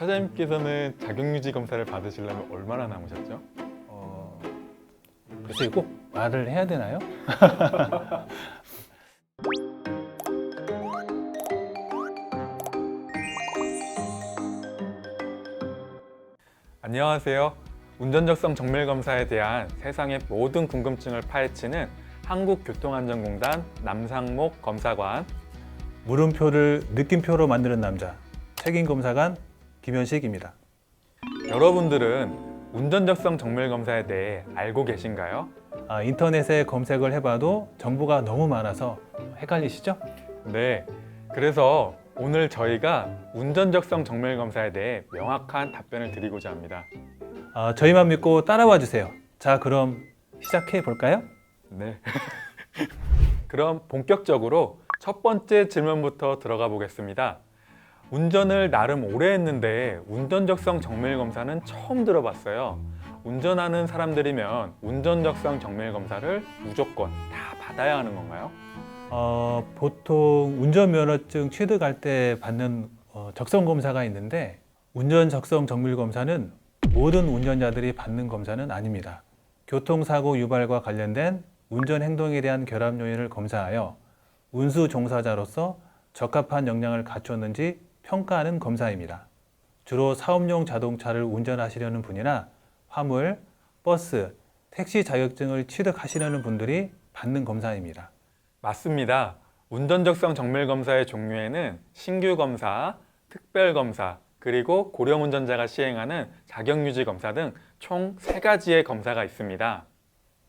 차장님께서는 자격유지 검사를 받으시려면 얼마나 남으셨죠? 어, 글쎄 꼭 말을 해야 되나요? 안녕하세요. 운전적성 정밀 검사에 대한 세상의 모든 궁금증을 파헤치는 한국교통안전공단 남상목 검사관 물음표를 느낌표로 만드는 남자 책임 검사관 김현식입니다. 여러분들은 운전적성 정밀 검사에 대해 알고 계신가요? 아, 인터넷에 검색을 해봐도 정보가 너무 많아서 헷갈리시죠? 네. 그래서 오늘 저희가 운전적성 정밀 검사에 대해 명확한 답변을 드리고자 합니다. 아, 저희만 믿고 따라와 주세요. 자, 그럼 시작해 볼까요? 네. 그럼 본격적으로 첫 번째 질문부터 들어가 보겠습니다. 운전을 나름 오래 했는데 운전적성 정밀 검사는 처음 들어봤어요. 운전하는 사람들이면 운전적성 정밀 검사를 무조건 다 받아야 하는 건가요? 어, 보통 운전면허증 취득할 때 받는 어, 적성 검사가 있는데 운전 적성 정밀 검사는 모든 운전자들이 받는 검사는 아닙니다. 교통사고 유발과 관련된 운전 행동에 대한 결함 요인을 검사하여 운수 종사자로서 적합한 역량을 갖췄는지 평가하는 검사입니다. 주로 사업용 자동차를 운전하시려는 분이나 화물, 버스, 택시 자격증을 취득하시려는 분들이 받는 검사입니다. 맞습니다. 운전적성 정밀 검사의 종류에는 신규 검사, 특별 검사, 그리고 고령 운전자가 시행하는 자격 유지 검사 등 총 세 가지의 검사가 있습니다.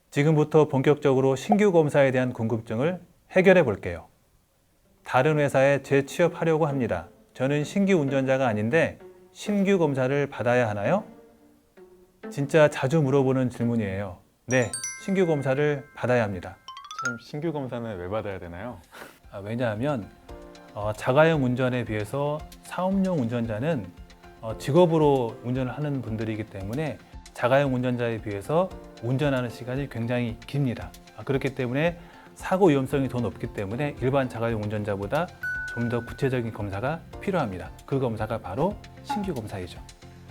지금부터 본격적으로 신규 검사에 대한 궁금증을 해결해 볼게요. 다른 회사에 재취업하려고 합니다. 저는 신규 운전자가 아닌데 신규 검사를 받아야 하나요? 진짜 자주 물어보는 질문이에요. 네, 신규 검사를 받아야 합니다. 참 신규 검사는 왜 받아야 되나요? 아, 왜냐하면 어, 자가용 운전에 비해서 사업용 운전자는 어, 직업으로 운전을 하는 분들이기 때문에 자가용 운전자에 비해서 운전하는 시간이 굉장히 깁니다. 아, 그렇기 때문에 사고 위험성이 더 높기 때문에 일반 자가용 운전자보다 좀 더 구체적인 검사가 필요합니다. 그 검사가 바로 신규 검사이죠.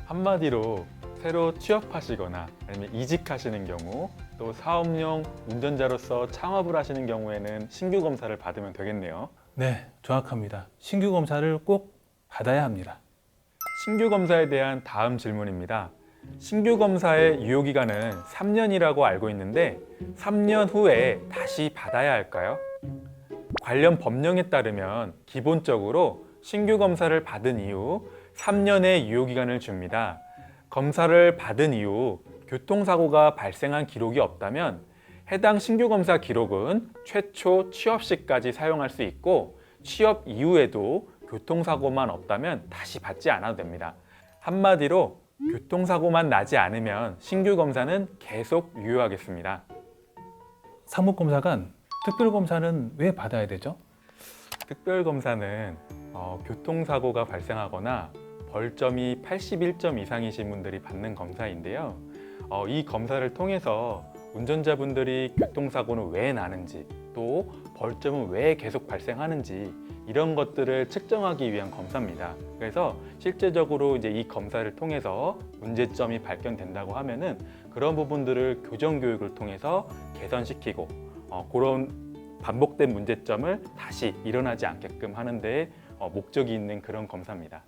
한마디로 새로 취업하시거나 아니면 이직하시는 경우 또 사업용 운전자로서 창업을 하시는 경우에는 신규 검사를 받으면 되겠네요. 네, 정확합니다. 신규 검사를 꼭 받아야 합니다. 신규 검사에 대한 다음 질문입니다. 신규 검사의 유효 기간은 3년이라고 알고 있는데 3년 후에 다시 받아야 할까요? 관련 법령에 따르면 기본적으로 신규 검사를 받은 이후 3년의 유효 기간을 줍니다. 검사를 받은 이후 교통사고가 발생한 기록이 없다면 해당 신규 검사 기록은 최초 취업 시까지 사용할 수 있고 취업 이후에도 교통사고만 없다면 다시 받지 않아도 됩니다. 한마디로 교통사고만 나지 않으면 신규 검사는 계속 유효하겠습니다. 사무검사관 특별검사는 왜 받아야 되죠? 특별검사는 어, 교통사고가 발생하거나 벌점이 81점 이상이신 분들이 받는 검사인데요. 어, 이 검사를 통해서 운전자분들이 교통사고는 왜 나는지 또 벌점은 왜 계속 발생하는지 이런 것들을 측정하기 위한 검사입니다. 그래서 실제적으로 이제 이 검사를 통해서 문제점이 발견된다고 하면은 그런 부분들을 교정 교육을 통해서 개선시키고 어, 그런 반복된 문제점을 다시 일어나지 않게끔 하는 데 어, 목적이 있는 그런 검사입니다.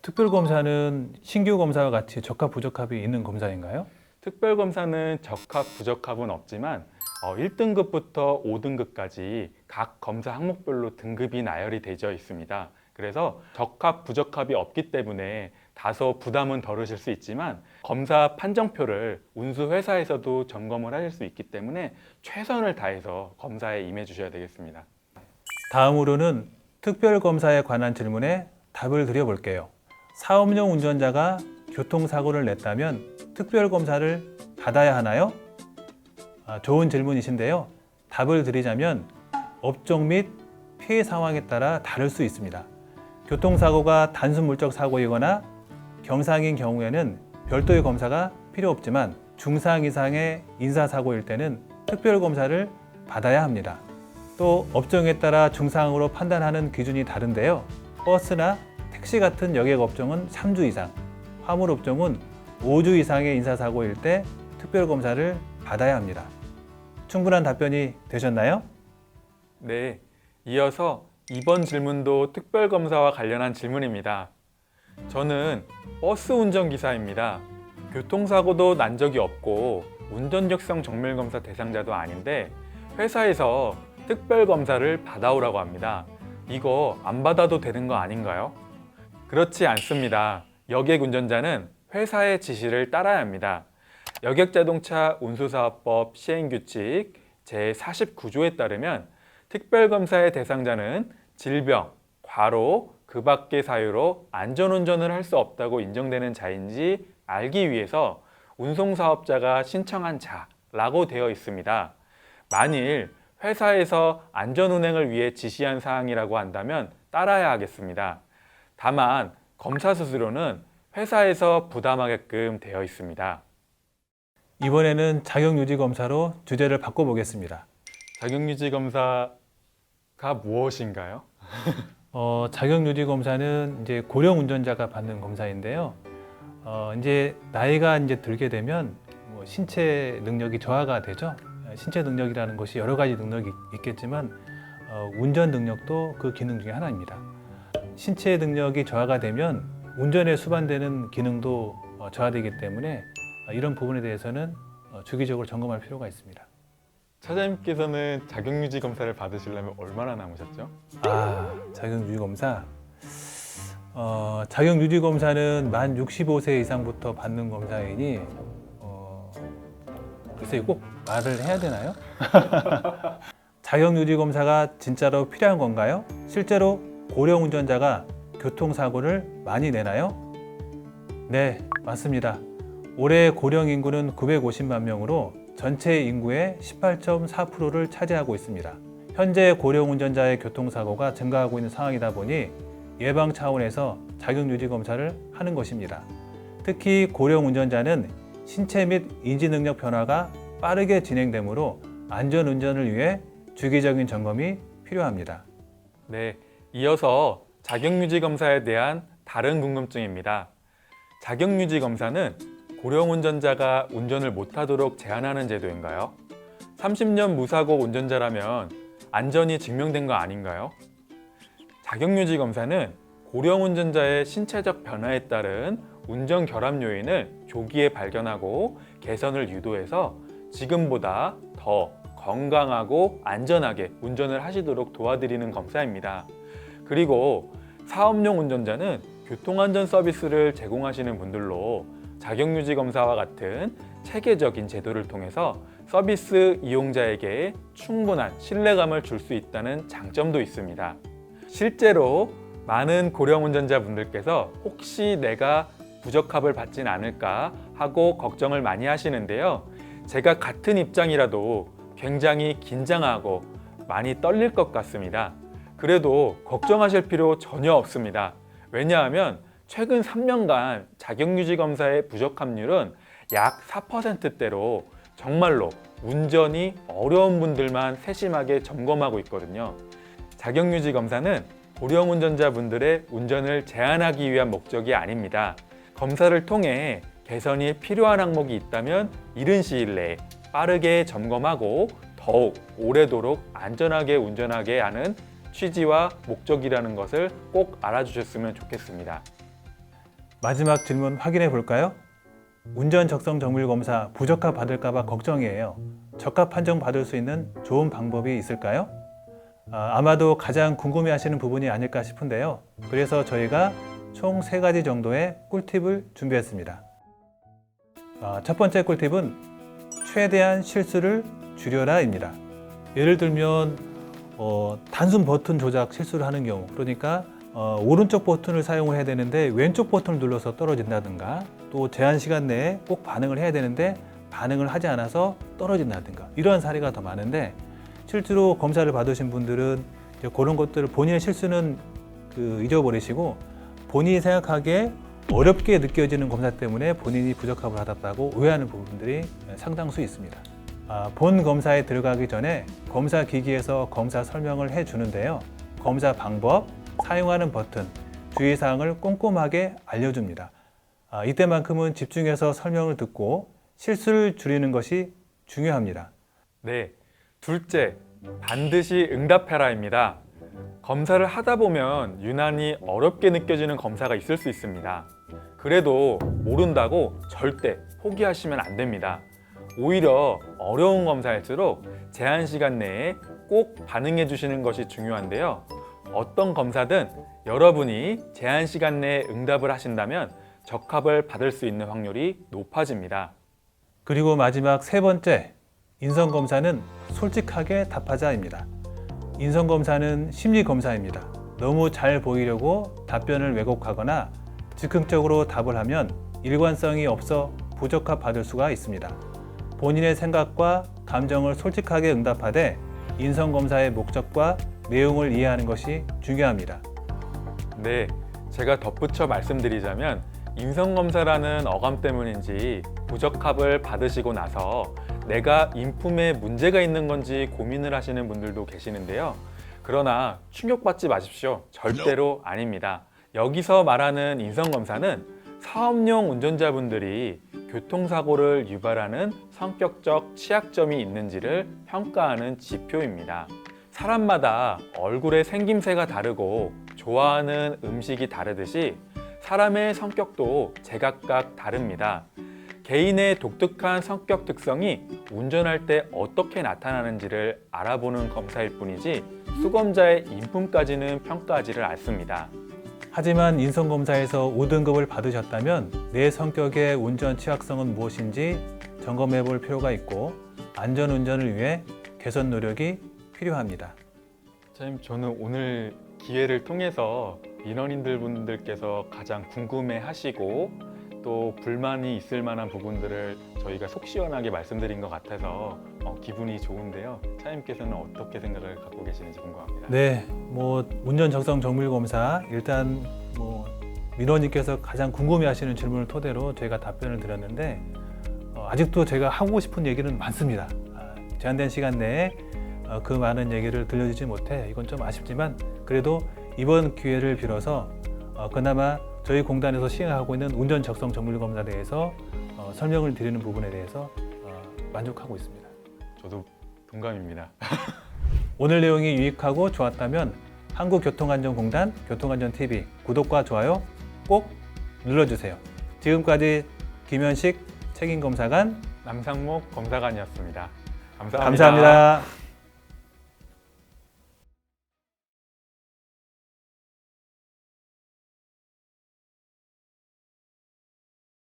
특별검사는 신규 검사와 같이 적합 부적합이 있는 검사인가요? 특별검사는 적합, 부적합은 없지만 어, 1등급부터 5등급까지 각 검사 항목별로 등급이 나열이 되어 있습니다. 그래서 적합, 부적합이 없기 때문에 다소 부담은 덜으실 수 있지만 검사 판정표를 운수회사에서도 점검을 하실 수 있기 때문에 최선을 다해서 검사에 임해 주셔야 되겠습니다. 다음으로는 특별검사에 관한 질문에 답을 드려볼게요. 사업용 운전자가 교통사고를 냈다면 특별검사를 받아야 하나요? 아, 좋은 질문이신데요. 답을 드리자면 업종 및 피해 상황에 따라 다를 수 있습니다. 교통사고가 단순 물적 사고이거나 경상인 경우에는 별도의 검사가 필요 없지만 중상 이상의 인사사고일 때는 특별검사를 받아야 합니다. 또 업종에 따라 중상으로 판단하는 기준이 다른데요. 버스나 택시 같은 여객 업종은 3주 이상, 화물 업종은 5주 이상의 인사사고일 때 특별검사를 받아야 합니다. 충분한 답변이 되셨나요? 네, 이어서 이번 질문도 특별검사와 관련한 질문입니다. 저는 버스 운전기사입니다. 교통사고도 난 적이 없고 운전적성 정밀검사 대상자도 아닌데 회사에서 특별검사를 받아오라고 합니다. 이거 안 받아도 되는 거 아닌가요? 그렇지 않습니다. 여객 운전자는 회사의 지시를 따라야 합니다. 여객자동차 운수사업법 시행규칙 제49조에 따르면 특별검사의 대상자는 질병, 과로, 그 밖의 사유로 안전운전을 할 수 없다고 인정되는 자인지 알기 위해서 운송사업자가 신청한 자라고 되어 있습니다. 만일 회사에서 안전운행을 위해 지시한 사항이라고 한다면 따라야 하겠습니다. 다만 검사 스스로는 회사에서 부담하게끔 되어 있습니다. 이번에는 자격유지 검사로 주제를 바꿔보겠습니다. 자격유지 검사가 무엇인가요? 어, 자격유지 검사는 이제 고령 운전자가 받는 검사인데요. 어, 이제 나이가 이제 들게 되면 뭐 신체 능력이 저하가 되죠. 신체 능력이라는 것이 여러 가지 능력이 있겠지만 어, 운전 능력도 그 기능 중에 하나입니다. 신체 능력이 저하가 되면 운전에 수반되는 기능도 어, 저하되기 때문에 어, 이런 부분에 대해서는 어, 주기적으로 점검할 필요가 있습니다. 차장님께서는 자격유지 검사를 받으시려면 얼마나 남으셨죠? 아, 자격유지 검사. 어, 자격유지 검사는 만 65세 이상부터 받는 검사이니 어, 글쎄요, 꼭 말을 해야 되나요? 자격유지 검사가 진짜로 필요한 건가요? 실제로 고령 운전자가 교통사고를 많이 내나요? 네, 맞습니다. 올해 고령 인구는 950만 명으로 전체 인구의 18.4%를 차지하고 있습니다. 현재 고령 운전자의 교통사고가 증가하고 있는 상황이다 보니 예방 차원에서 자격 유지 검사를 하는 것입니다. 특히 고령 운전자는 신체 및 인지 능력 변화가 빠르게 진행되므로 안전 운전을 위해 주기적인 점검이 필요합니다. 네, 이어서 자격 유지 검사에 대한 다른 궁금증입니다. 자격 유지 검사는 고령 운전자가 운전을 못하도록 제한하는 제도인가요? 30년 무사고 운전자라면 안전이 증명된 거 아닌가요? 자격유지 검사는 고령 운전자의 신체적 변화에 따른 운전 결함 요인을 조기에 발견하고 개선을 유도해서 지금보다 더 건강하고 안전하게 운전을 하시도록 도와드리는 검사입니다. 그리고 사업용 운전자는 교통안전 서비스를 제공하시는 분들로 자격유지 검사와 같은 체계적인 제도를 통해서 서비스 이용자에게 충분한 신뢰감을 줄 수 있다는 장점도 있습니다. 실제로 많은 고령 운전자분들께서 혹시 내가 부적합을 받진 않을까 하고 걱정을 많이 하시는데요. 제가 같은 입장이라도 굉장히 긴장하고 많이 떨릴 것 같습니다. 그래도 걱정하실 필요 전혀 없습니다. 왜냐하면 최근 3년간 자격유지 검사의 부적합률은 약 4%대로 정말로 운전이 어려운 분들만 세심하게 점검하고 있거든요. 자격유지 검사는 고령 운전자분들의 운전을 제한하기 위한 목적이 아닙니다. 검사를 통해 개선이 필요한 항목이 있다면 이른 시일 내에 빠르게 점검하고 더욱 오래도록 안전하게 운전하게 하는 취지와 목적이라는 것을 꼭 알아주셨으면 좋겠습니다. 마지막 질문 확인해 볼까요? 운전 적성 정밀 검사 부적합 받을까봐 걱정이에요. 적합 판정 받을 수 있는 좋은 방법이 있을까요? 아, 아마도 가장 궁금해하시는 부분이 아닐까 싶은데요. 그래서 저희가 총세 가지 정도의 꿀팁을 준비했습니다. 아, 첫 번째 꿀팁은 최대한 실수를 줄여라입니다. 예를 들면 어, 단순 버튼 조작 실수를 하는 경우, 그러니까 어, 오른쪽 버튼을 사용을 해야 되는데 왼쪽 버튼을 눌러서 떨어진다든가 또 제한 시간 내에 꼭 반응을 해야 되는데 반응을 하지 않아서 떨어진다든가 이러한 사례가 더 많은데 실제로 검사를 받으신 분들은 이제 그런 것들을 본인의 실수는 그 잊어버리시고 본인이 생각하기에 어렵게 느껴지는 검사 때문에 본인이 부적합을 받았다고 오해하는 부분들이 상당수 있습니다. 아, 본 검사에 들어가기 전에 검사 기기에서 검사 설명을 해 주는데요. 검사 방법, 사용하는 버튼, 주의사항을 꼼꼼하게 알려줍니다. 아, 이때만큼은 집중해서 설명을 듣고 실수를 줄이는 것이 중요합니다. 네. 둘째, 반드시 응답해라입니다. 검사를 하다 보면 유난히 어렵게 느껴지는 검사가 있을 수 있습니다. 그래도 모른다고 절대 포기하시면 안 됩니다. 오히려 어려운 검사일수록 제한 시간 내에 꼭 반응해 주시는 것이 중요한데요. 어떤 검사든 여러분이 제한 시간 내에 응답을 하신다면 적합을 받을 수 있는 확률이 높아집니다. 그리고 마지막 세 번째, 인성검사는 솔직하게 답하자입니다. 인성검사는 심리검사입니다. 너무 잘 보이려고 답변을 왜곡하거나 즉흥적으로 답을 하면 일관성이 없어 부적합 받을 수가 있습니다. 본인의 생각과 감정을 솔직하게 응답하되 인성검사의 목적과 내용을 이해하는 것이 중요합니다. 네, 제가 덧붙여 말씀드리자면 인성검사라는 어감 때문인지 부적합을 받으시고 나서 내가 인품에 문제가 있는 건지 고민을 하시는 분들도 계시는데요. 그러나 충격받지 마십시오. 절대로 아닙니다. 여기서 말하는 인성검사는 사업용 운전자분들이 교통사고를 유발하는 성격적 취약점이 있는지를 평가하는 지표입니다. 사람마다 얼굴의 생김새가 다르고 좋아하는 음식이 다르듯이 사람의 성격도 제각각 다릅니다. 개인의 독특한 성격 특성이 운전할 때 어떻게 나타나는지를 알아보는 검사일 뿐이지 수검자의 인품까지는 평가하지를 않습니다. 하지만 인성검사에서 5등급을 받으셨다면 내 성격의 운전 취약성은 무엇인지 점검해 볼 필요가 있고 안전운전을 위해 개선 노력이 필요합니다. 선생님, 저는 오늘 기회를 통해서 민원인들 분들께서 가장 궁금해 하시고 또 불만이 있을 만한 부분들을 저희가 속 시원하게 말씀드린 것 같아서 어, 기분이 좋은데요. 차장님께서는 어떻게 생각을 갖고 계시는지 궁금합니다. 네, 뭐 운전 적성 정밀 검사 일단 뭐 민원님께서 가장 궁금해하시는 질문을 토대로 저희가 답변을 드렸는데 어, 아직도 제가 하고 싶은 얘기는 많습니다. 아, 제한된 시간 내에 어, 그 많은 얘기를 들려주지 못해 이건 좀 아쉽지만 그래도 이번 기회를 빌어서 어, 그나마 저희 공단에서 시행하고 있는 운전 적성 정밀 검사에 대해서 어, 설명을 드리는 부분에 대해서 어, 만족하고 있습니다. 저도 동감입니다. 오늘 내용이 유익하고 좋았다면 한국교통안전공단 교통안전TV 구독과 좋아요 꼭 눌러주세요. 지금까지 김현식 책임검사관 남상목 검사관이었습니다 감사합니다. 감사합니다.